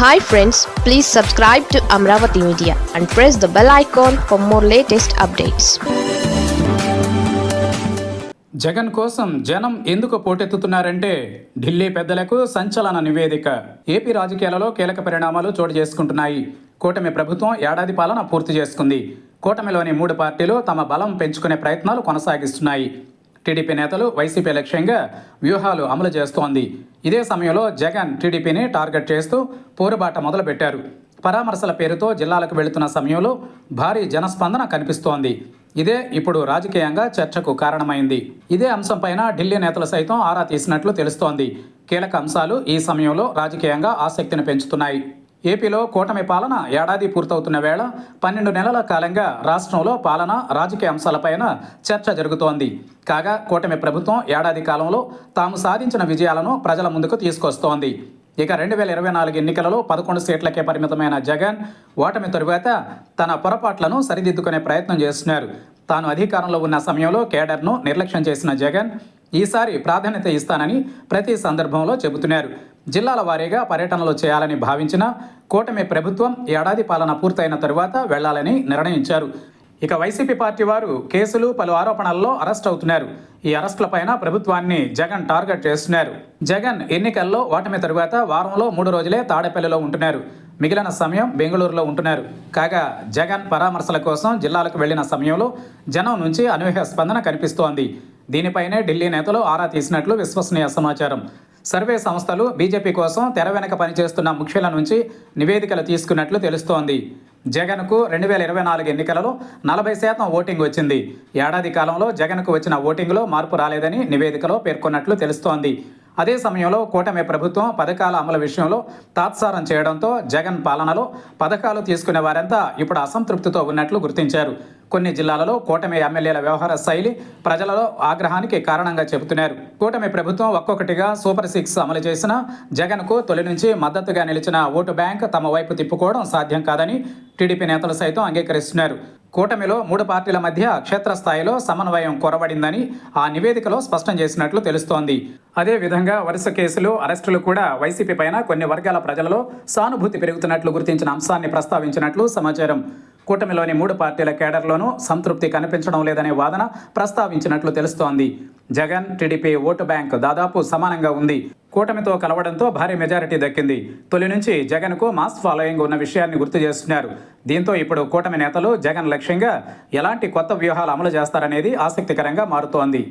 Hi friends please subscribe to Amaravati media and press the bell icon for more latest updates Jagan కోసం జనం ఎందుకు పోటెత్తుతున్నారంటే ఢిల్లీ పెద్దలకు సంచలన నివేదిక. ఏపీ రాజకీయాలలో కీలక పరిణామాలు చోటు చేసుకుంటున్నాయి. కూటమి ప్రభుత్వం ఏడాది పాలన పూర్తి చేసుకుంది. కూటమిలోని మూడు పార్టీలు తమ బలం పెంచుకునే ప్రయత్నాలు కొనసాగిస్తున్నాయి. టీడీపీ నేతలు వైసీపీ లక్ష్యంగా వ్యూహాలు అమలు చేస్తోంది. ఇదే సమయంలో జగన్ టీడీపీని టార్గెట్ చేస్తూ పోరుబాట మొదలుపెట్టారు. పరామర్శల పేరుతో జిల్లాలకు వెళుతున్న సమయంలో భారీ జనస్పందన కనిపిస్తోంది. ఇదే ఇప్పుడు రాజకీయంగా చర్చకు కారణమైంది. ఇదే అంశంపైన ఢిల్లీ నేతలు సైతం ఆరా తీసినట్లు తెలుస్తోంది. కీలక అంశాలు ఈ సమయంలో రాజకీయంగా ఆసక్తిని పెంచుతున్నాయి. ఏపీలో కూటమి పాలన ఏడాది పూర్తవుతున్న వేళ పన్నెండు నెలల కాలంగా రాష్ట్రంలో పాలన రాజకీయ అంశాలపైన చర్చ జరుగుతోంది. కాగా కూటమి ప్రభుత్వం ఏడాది కాలంలో తాము సాధించిన విజయాలను ప్రజల ముందుకు తీసుకొస్తోంది. ఇక రెండు వేల ఇరవై నాలుగు ఎన్నికలలో పదకొండు సీట్లకే పరిమితమైన జగన్ ఓటమి తరువాత తన పొరపాట్లను సరిదిద్దుకునే ప్రయత్నం చేస్తున్నారు. తాను అధికారంలో ఉన్న సమయంలో కేడర్ను నిర్లక్ష్యం చేసిన జగన్ ఈసారి ప్రాధాన్యత ఇస్తానని ప్రతి సందర్భంలో చెబుతున్నారు. జిల్లాల వారీగా పర్యటనలు చేయాలని భావించిన కూటమి ప్రభుత్వం ఏడాది పాలన పూర్తయిన తరువాత వెళ్ళాలని నిర్ణయించారు. ఇక వైసీపీ పార్టీ వారు కేసులు పలు ఆరోపణల్లో అరెస్ట్ అవుతున్నారు. ఈ అరెస్టులపైన ప్రభుత్వాన్ని జగన్ టార్గెట్ చేస్తున్నారు. జగన్ ఎన్నికల్లో ఓటమి తరువాత వారంలో మూడు రోజులే తాడేపల్లిలో ఉంటున్నారు. మిగిలిన సమయం బెంగళూరులో ఉంటున్నారు. కాగా జగన్ పరామర్శల కోసం జిల్లాలకు వెళ్ళిన సమయంలో జనం నుంచి అనూహ్య స్పందన కనిపిస్తోంది. దీనిపైనే ఢిల్లీ నేతలు ఆరా తీసినట్లు విశ్వసనీయ సమాచారం. సర్వే సంస్థలు బీజేపీ కోసం తెర వెనక పనిచేస్తున్న ముఖ్యుల నుంచి నివేదికలు తీసుకున్నట్లు తెలుస్తోంది. జగన్కు రెండు వేల ఇరవై నాలుగు ఎన్నికలలో నలభై శాతం ఓటింగ్ వచ్చింది. ఏడాది కాలంలో జగన్కు వచ్చిన ఓటింగ్లో మార్పు రాలేదని నివేదికలో పేర్కొన్నట్లు తెలుస్తోంది. అదే సమయంలో కూటమి ప్రభుత్వం పథకాల అమలు విషయంలో తాత్సారం చేయడంతో జగన్ పాలనలో పథకాలు తీసుకునే వారంతా ఇప్పుడు అసంతృప్తితో ఉన్నట్లు గుర్తించారు. కొన్ని జిల్లాలలో కూటమి ఎమ్మెల్యేల వ్యవహార శైలి ప్రజలలో ఆగ్రహానికి కారణంగా చెబుతున్నారు. కూటమి ప్రభుత్వం ఒక్కొక్కటిగా సూపర్ సిక్స్ అమలు చేసిన జగన్కు తొలి నుంచి మద్దతుగా నిలిచిన ఓటు బ్యాంక్ తమ వైపు తిప్పుకోవడం సాధ్యం కాదని టీడీపీ నేతలు సైతం అంగీకరిస్తున్నారు. కూటమిలో మూడు పార్టీల మధ్య క్షేత్రస్థాయిలో సమన్వయం కొరబడిందని ఆ నివేదికలో స్పష్టం చేసినట్లు తెలుస్తోంది. అదేవిధంగా వరుస కేసులు అరెస్టులు కూడా వైసీపీ పైన కొన్ని వర్గాల ప్రజలలో సానుభూతి పెరుగుతున్నట్లు గుర్తించిన అంశాన్ని ప్రస్తావించినట్లు సమాచారం. కూటమిలోని మూడు పార్టీల కేడర్లోనూ సంతృప్తి కనిపించడం లేదనే వాదన ప్రస్తావించినట్లు తెలుస్తోంది. జగన్ టీడీపీ ఓటు బ్యాంక్ దాదాపు సమానంగా ఉంది. కూటమితో కలవడంతో భారీ మెజారిటీ దక్కింది. తొలి నుంచి జగన్కు మాస్ ఫాలోయింగ్ ఉన్న విషయాన్ని గుర్తు చేస్తున్నారు. దీంతో ఇప్పుడు కూటమి నేతలు జగన్ లక్ష్యంగా ఎలాంటి కొత్త వ్యూహాలు అమలు చేస్తారనేది ఆసక్తికరంగా మారుతోంది.